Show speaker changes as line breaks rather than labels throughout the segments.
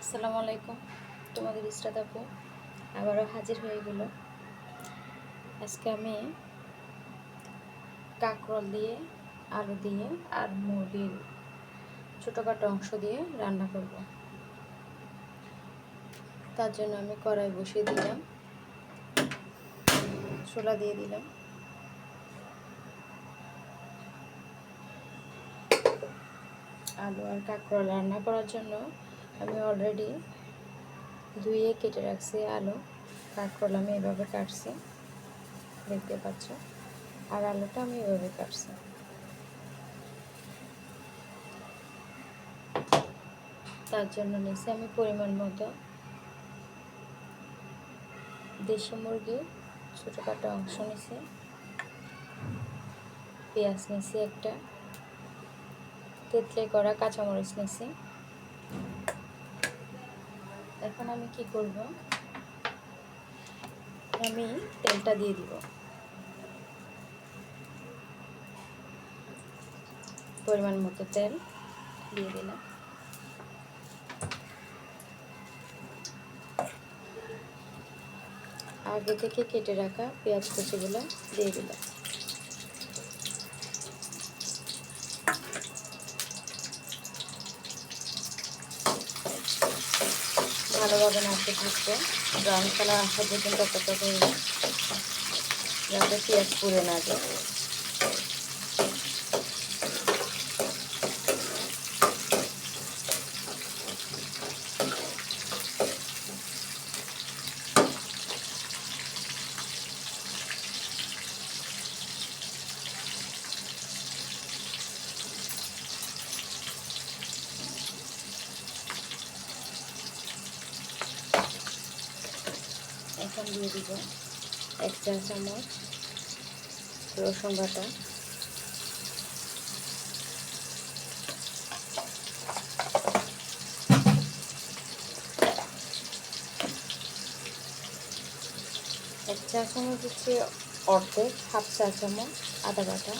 আসসালামু আলাইকুম। তোমাদের ইস্টাদ আপু আবারও হাজির হয়ে গেল। আজকে আমি কাঁকরোল দিয়ে, আলু দিয়ে আর মুরগির ছোটোখাটো অংশ দিয়ে রান্না করব। তার জন্য আমি কড়াই বসিয়ে দিলাম। ছোলা দিয়ে দিলাম। আলু আর কাঁকরোল রান্না করার জন্য আমি অলরেডি ধুয়ে কেটে রাখছি আলু। কাঁকরোল আমি এভাবে কাটছি। দেখতে পাচ্ছ? আর আলুটা আমি এভাবে কাটছি। তার জন্য নিয়েছি আমি পরিমাণ মতো দেশি মুরগি, ছোটোখাটো অংশ নিছি পেঁয়াজ নিছি একটা। তেতলে করা কাঁচামরিচ নিছি এখন আমি কি করব? আমি তেলটা দিয়ে দিব। পরিমাণ মতো তেল দিয়ে দিলাম। আগে থেকে কেটে রাখা পেঁয়াজ কুচিগুলো দিয়ে দিলাম। ভালোভাবে নাড়তে থাকব ব্রাউন কালার আসা পর্যন্ত অপেক্ষা করে যাতে পেঁয়াজ পুড়ে না যায়। এখন দিয়ে দিব। এক চা চামচ রসুন বাটা। এক চা চামচ হচ্ছে অর্ধেক, হাফ চা চামচ আদা বাটা।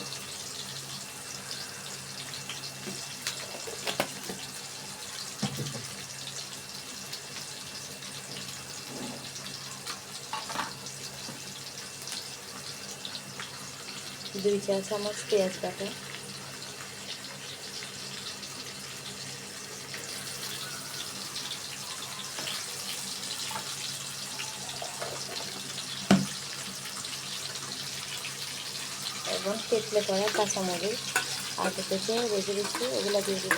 দুই চা চামচ পেঁয়াজ বাটা এবং তেতলে করা কাঁচামরিচ। আগে থেকে রেখে দিচ্ছি, ওগুলো দিয়ে দিব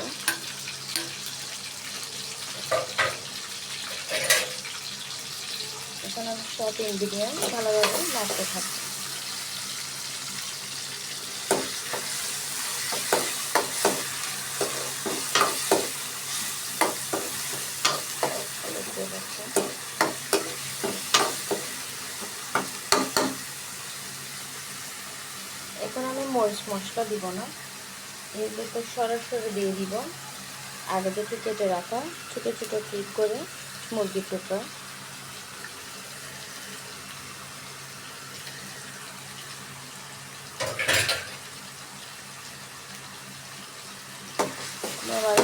এখন আমি সব ইনগ্রিডিয়েন্ট ভালোভাবে নাড়তে থাকব দেখতে পাচ্ছেন এখন আমি মরিচ মশলা দিব না। ভিতর সরাসরি দিয়ে দিব আগে থেকে কেটে রাখা ছোটো ছোটো ক্লিপ করে মুরগির টুকরা।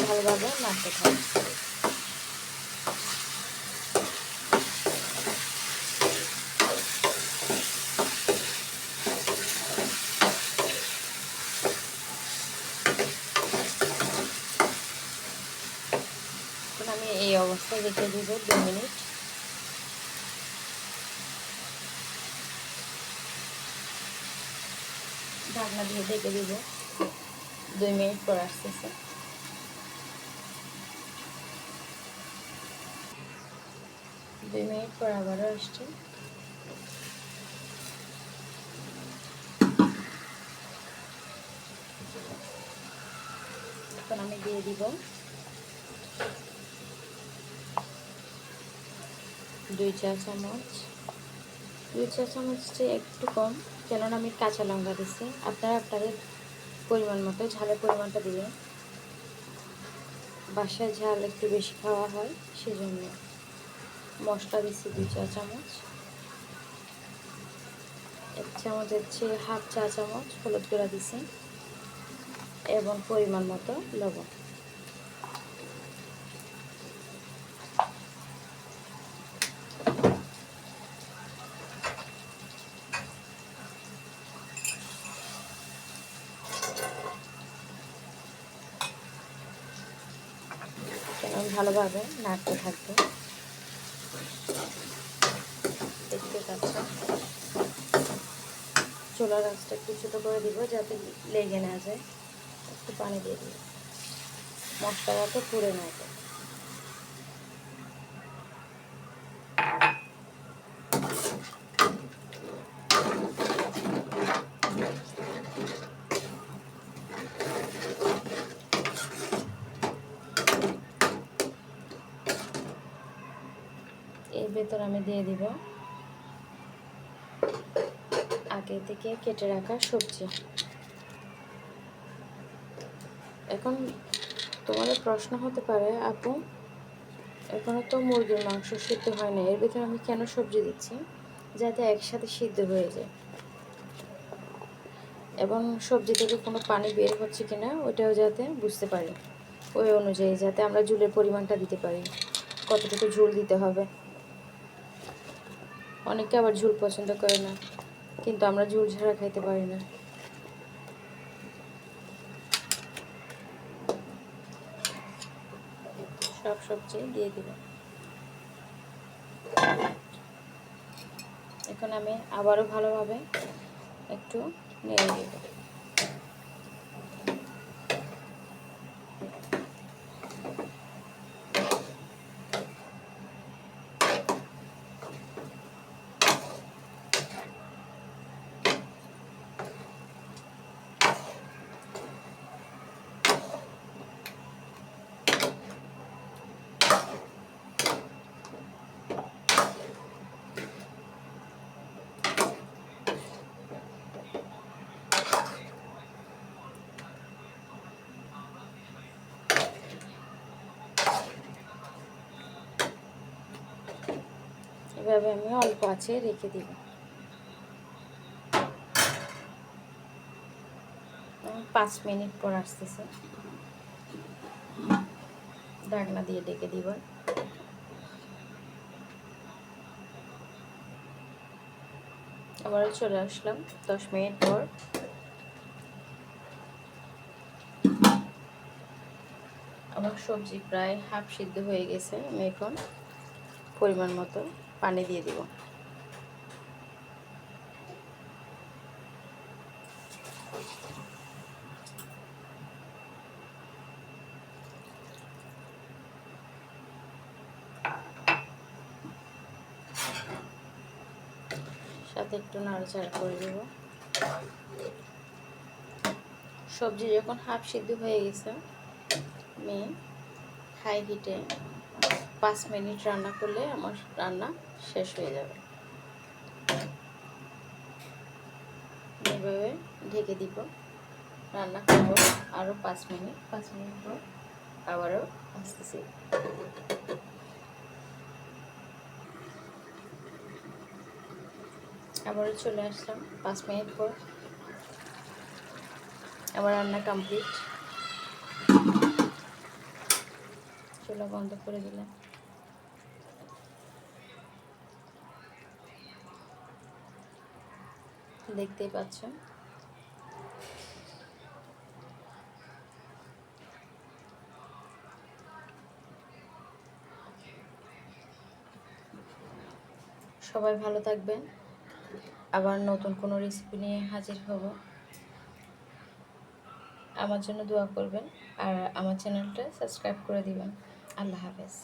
ভালোভাবে নাড়তে থাকব এখন আমি অবস্থায় রেখে দিব দু মিনিট ঢাকনা দিয়ে ঢেকে দিব। দুই মিনিট পর আসতেছে। দুই মিনিট পর আবারও আসছে। এখন আমি দিয়ে দিব। দুই চা চামচ। দুই চা চামচ একটু কম, কেননা আমি কাঁচা লঙ্কা দিচ্ছি আপনারা আপনাদের পরিমাণ মতো, ঝালের পরিমাণটা দিবেন। বাসায় ঝাল একটু বেশি খাওয়া হয়, সেজন্য মশলা দিচ্ছি দুই চা চামচ। এক চামচ হচ্ছে হাফ চা চামচ হলুদ গুঁড়া দিছি, এবং পরিমাণ মতো লবণ। ভালোভাবে নাড়তে থাকবে। দেখতে পাচ্ছ চোলা গাছটা একটু ছোটো করে দিব যাতে লেগে না যায়। একটু পানি দিয়ে দিব মশলাটা তো পুড়ে না যায় এর ভেতর আমি দিয়ে দিব। আগে থেকে কেটে রাখা সবজি। এখন তোমাদের প্রশ্ন হতে পারে, আপু, এখনও তো মুরগির মাংস সিদ্ধ হয় না এর ভিতরে আমি কেন সবজি দিচ্ছি? যাতে একসাথে সিদ্ধ হয়ে যায়। এবং সবজি থেকে কোনো পানি বের হচ্ছে কিনা ওটাও যাতে বুঝতে পারি। ওই অনুযায়ী যাতে আমরা ঝুলের পরিমাণটা দিতে পারি। কতটুকু ঝুল দিতে হবে। অনেকে আবার ঝুল পছন্দ করে না, কিন্তু আমরা ঝুল ছাড়া খাইতে পারি না। সব সবজি দিয়ে দিব এখন আমি আবারও ভালোভাবে একটু নেড়ে দিব। এভাবে আমি অল্প আছে রেখে দিব। পাঁচ মিনিট পর আসতেছে। ঢাকনা দিয়ে ডেকে দিব। আবারও চলে আসলাম দশ মিনিট পর। আমার সবজি প্রায় হাফ সিদ্ধ হয়ে গেছে, আমি এখন পরিমাণ মতো। পানি দিয়ে দিব। সাথে একটু নাড়াচাড়া করে দেব। সবজি যখন হাফ সিদ্ধ হয়ে গেছে, আমি হাই হিটে পাঁচ মিনিট রান্না করলে আমার রান্না শেষ হয়ে যাবে। এভাবে ঢেকে দিব। রান্না করব আরও পাঁচ মিনিট। পাঁচ মিনিট পর আবারও আসতেছি। আবারও চলে আসলাম। পাঁচ মিনিট পর আমার রান্না কমপ্লিট চুলা বন্ধ করে দিলাম দেখতেই পাচ্ছ। সবাই ভালো থাকবেন। আবার নতুন কোনো রেসিপি নিয়ে হাজির হব। আমার জন্য দোয়া করবেন আর আমার চ্যানেলটা সাবস্ক্রাইব করে দিবেন। আল্লাহ হাফেজ।